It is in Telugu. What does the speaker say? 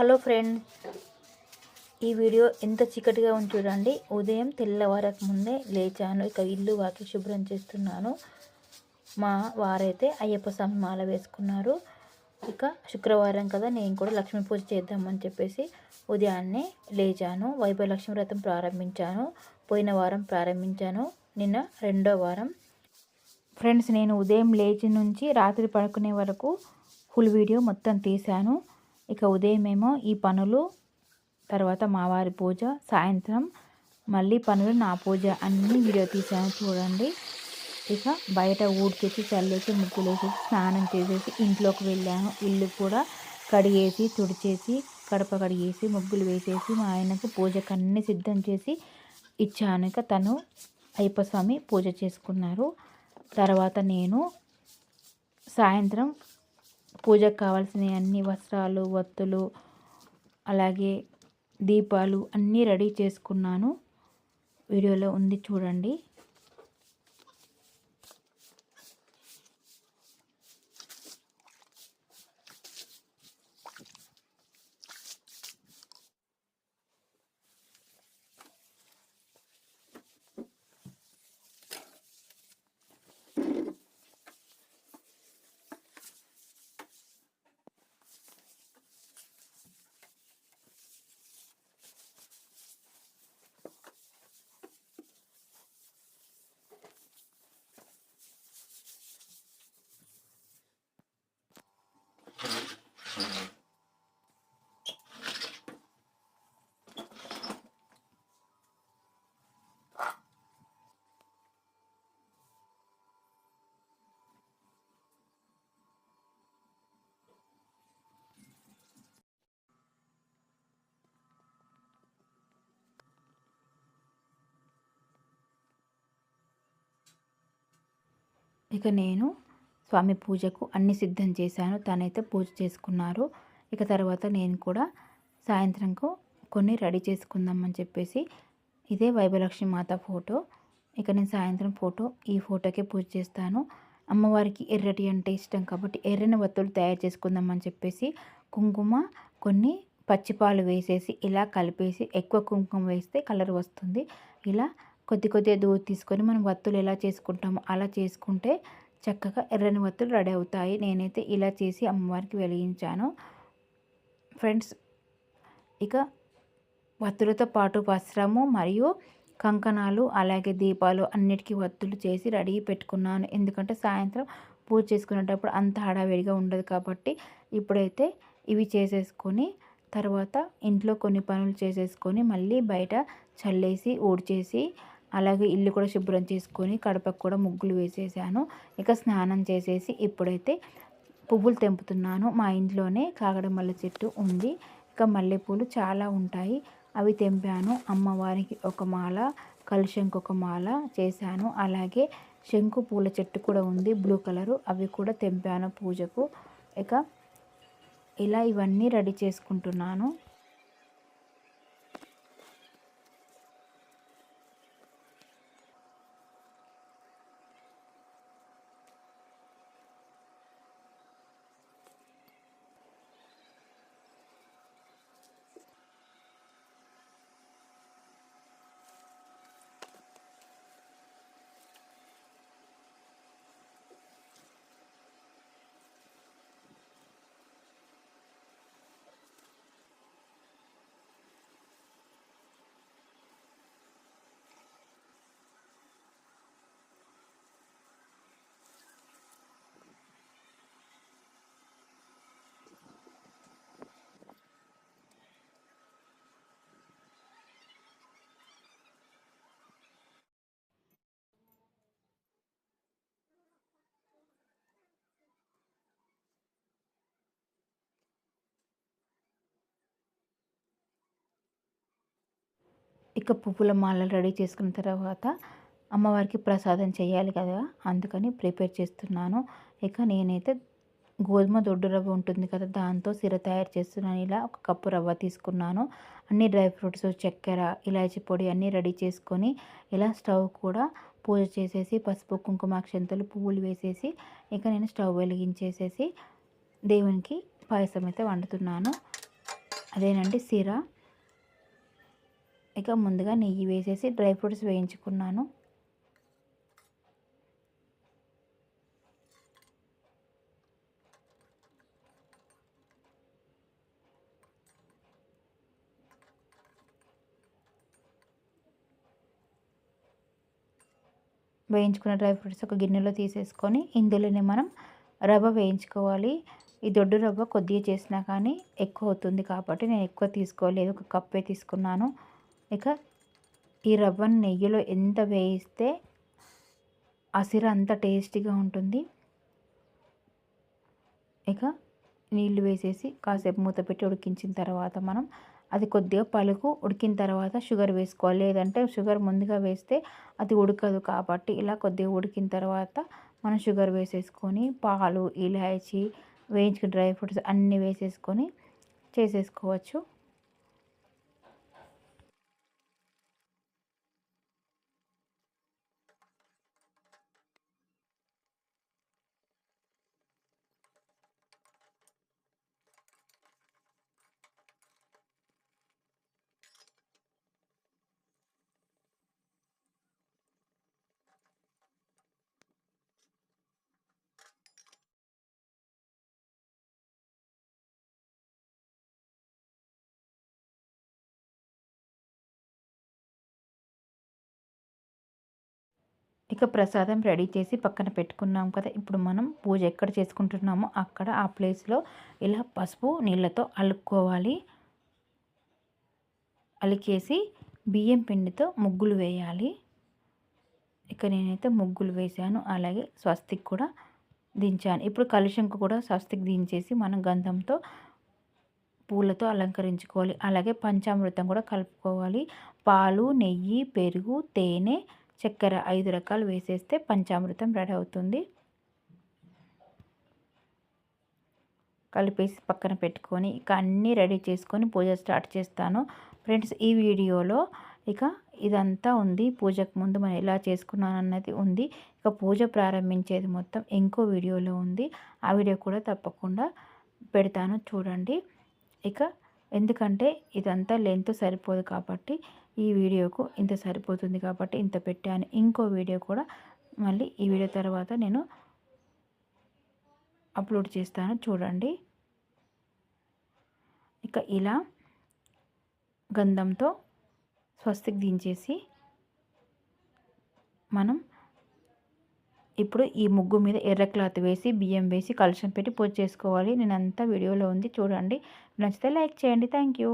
హలో ఫ్రెండ్ ఈ వీడియో ఎంత చీకటిగా ఉంది చూడండి ఉదయం తెల్లవారక ముందే లేచాను. ఇక ఇల్లు వాకి శుభ్రం చేస్తున్నాను. మా వారైతే అయ్యప్ప స్వామి మాల వేసుకున్నారు. ఇక శుక్రవారం కదా నేను కూడా లక్ష్మీ పూజ చేద్దామని చెప్పేసి ఉదయాన్నే లేచాను. వైభవలక్ష్మి వ్రతం ప్రారంభించాను. పోయిన వారం ప్రారంభించాను. నిన్న రెండో వారం. ఫ్రెండ్స్ నేను ఉదయం లేచి నుంచి రాత్రి పడుకునే వరకు ఫుల్ వీడియో మొత్తం తీశాను. ఇక ఉదయం ఏమో ఈ పనులు తర్వాత మావారి పూజ సాయంత్రం మళ్ళీ పనులు నా పూజ అన్ని వీడియో తీశాను చూడండి. ఇక బయట ఊడ్చేసి చల్లేసి ముగ్గులేసి స్నానం చేసేసి ఇంట్లోకి వెళ్ళాను. ఇల్లు కూడా కడిగేసి తుడిచేసి కడప కడిగేసి ముగ్గులు వేసేసి మా ఆయనకు పూజకు అన్ని సిద్ధం చేసి ఇచ్చాను. ఇక తను అయ్యప్ప స్వామి పూజ చేసుకున్నారు. తర్వాత నేను సాయంత్రం పూజకు కావాల్సిన అన్ని వస్త్రాలు వత్తులు అలాగే దీపాలు అన్నీ రెడీ చేసుకున్నాను. వీడియోలో ఉంది చూడండి. ఇక నేను స్వామి పూజకు అన్ని సిద్ధం చేశాను. తనైతే పూజ చేసుకున్నారు. ఇక తర్వాత నేను కూడా సాయంత్రంకు కొన్ని రెడీ చేసుకుందామని చెప్పేసి ఇదే వైభలక్ష్మి మాత ఫోటో. ఇక నేను సాయంత్రం ఫోటో ఈ ఫోటోకే పూజ చేస్తాను. అమ్మవారికి ఎర్రటి అంటే ఇష్టం కాబట్టి ఎర్రని వత్తులు తయారు చేసుకుందామని చెప్పేసి కుంకుమ కొన్ని పచ్చిపాలు వేసేసి ఇలా కలిపేసి ఎక్కువ కుంకుమ వేస్తే కలర్ వస్తుంది. ఇలా కొద్ది కొద్దిగా దూరం తీసుకొని మనం వత్తులు ఎలా చేసుకుంటామో అలా చేసుకుంటే చక్కగా ఎర్రని వత్తులు రెడీ అవుతాయి. నేనైతే ఇలా చేసి అమ్మవారికి వెలిగించాను. ఫ్రెండ్స్ ఇక వత్తులతో పాటు వస్త్రము మరియు కంకణాలు అలాగే దీపాలు అన్నిటికీ వత్తులు చేసి రెడీ పెట్టుకున్నాను. ఎందుకంటే సాయంత్రం పూజ చేసుకునేటప్పుడు అంత హడావిడిగా ఉండదు కాబట్టి ఇప్పుడైతే ఇవి చేసేసుకొని తర్వాత ఇంట్లో కొన్ని పనులు చేసేసుకొని మళ్ళీ బయట చల్లేసి ఊడ్చేసి అలాగే ఇల్లు కూడా శుభ్రం చేసుకొని కడపకు కూడా ముగ్గులు వేసేసాను. ఇక స్నానం చేసేసి ఇప్పుడైతే పువ్వులు తెంపుతున్నాను. మా ఇంట్లోనే కాగడమల్ల చెట్టు ఉంది. ఇక మల్లెపూలు చాలా ఉంటాయి. అవి తెంపాను. అమ్మవారికి ఒక మాల కలుషంకి ఒక మాల చేశాను. అలాగే శంకు పూల చెట్టు కూడా ఉంది బ్లూ కలరు. అవి కూడా తెంపాను పూజకు. ఇక ఇలా ఇవన్నీ రెడీ చేసుకుంటున్నాను. ఇక పువ్వుల మాలలు రెడీ చేసుకున్న తర్వాత అమ్మవారికి ప్రసాదం చేయాలి కదా అందుకని ప్రిపేర్ చేస్తున్నాను. ఇక నేనైతే గోధుమ దొడ్డు రవ్వ ఉంటుంది కదా దాంతో సిర తయారు చేస్తున్నాను. ఇలా ఒక కప్పు రవ్వ తీసుకున్నాను. అన్ని డ్రై ఫ్రూట్స్ చక్కెర ఇలాచి పొడి అన్నీ రెడీ చేసుకొని ఇలా స్టవ్ కూడా పూజ చేసేసి పసుపు కుంకుమ అక్షంతలు పువ్వులు వేసేసి ఇక నేను స్టవ్ వెలిగించేసేసి దేవునికి పాయసం అయితే వండుతున్నాను. అదేనండి సిరా. ఇక ముందుగా నెయ్యి వేసేసి డ్రై ఫ్రూట్స్ వేయించుకున్నాను. వేయించుకున్న డ్రై ఫ్రూట్స్ ఒక గిన్నెలో తీసేసుకొని ఇందులోనే మనం రవ్వ వేయించుకోవాలి. ఈ దొడ్డు రవ్వ కొద్దిగా చేసినా కానీ ఎక్కువ అవుతుంది కాబట్టి నేను ఎక్కువ తీసుకోలేదు. ఒక కప్పే తీసుకున్నాను. ఇక ఈ రవ్వను నెయ్యిలో ఎంత వేయిస్తే అసిర అంత టేస్టీగా ఉంటుంది. ఇక నీళ్ళు వేసేసి కాసేపు మూత పెట్టి ఉడికించిన తర్వాత మనం అది కొద్దిగా పలుకు ఉడికిన తర్వాత షుగర్ వేసుకోవాలి. లేదంటే షుగర్ ముందుగా వేస్తే అది ఉడకదు కాబట్టి ఇలా కొద్దిగా ఉడికిన తర్వాత మనం షుగర్ వేసేసుకొని పాలు ఇలాచి వేయించుకుని డ్రై ఫ్రూట్స్ అన్నీ వేసేసుకొని చేసేసుకోవచ్చు. ఇక ప్రసాదం రెడీ చేసి పక్కన పెట్టుకున్నాం కదా. ఇప్పుడు మనం పూజ ఎక్కడ చేసుకుంటున్నామో అక్కడ ఆ ప్లేస్లో ఇలా పసుపు నీళ్ళతో అలుక్కోవాలి. అలికేసి బియ్యం పిండితో ముగ్గులు వేయాలి. ఇక నేనైతే ముగ్గులు వేశాను. అలాగే స్వస్తిక్ కూడా దించాను. ఇప్పుడు కలుషంకు కూడా స్వస్తిక్ దించేసి మనం గంధంతో పూలతో అలంకరించుకోవాలి. అలాగే పంచామృతం కూడా కలుపుకోవాలి. పాలు నెయ్యి పెరుగు తేనె చక్కెర ఐదు రకాలు వేసేస్తే పంచామృతం రెడీ అవుతుంది. కలిపేసి పక్కన పెట్టుకొని ఇక అన్నీ రెడీ చేసుకొని పూజ స్టార్ట్ చేస్తాను. ఫ్రెండ్స్ ఈ వీడియోలో ఇక ఇదంతా ఉంది. పూజకు ముందు మనం ఎలా చేసుకున్నాను అన్నది ఉంది. ఇక పూజ ప్రారంభించేది మొత్తం ఇంకో వీడియోలో ఉంది. ఆ వీడియో కూడా తప్పకుండా పెడతాను చూడండి. ఇక ఎందుకంటే ఇదంతా లెంత్ సరిపోదు కాబట్టి ఈ వీడియోకు ఇంత సరిపోతుంది కాబట్టి ఇంత పెట్టాను. ఇంకో వీడియో కూడా మళ్ళీ ఈ వీడియో తర్వాత నేను అప్లోడ్ చేస్తాను. చూడండి. ఇక ఇలా గంధంతో స్వస్తికి దించేసి మనం ఇప్పుడు ఈ ముగ్గు మీద ఎర్ర క్లాత్ వేసి బియ్యం వేసి కలుషం పెట్టి పూజ చేసుకోవాలి. నేను అంతా వీడియోలో ఉంది. చూడండి. నచ్చితే లైక్ చేయండి. Thank you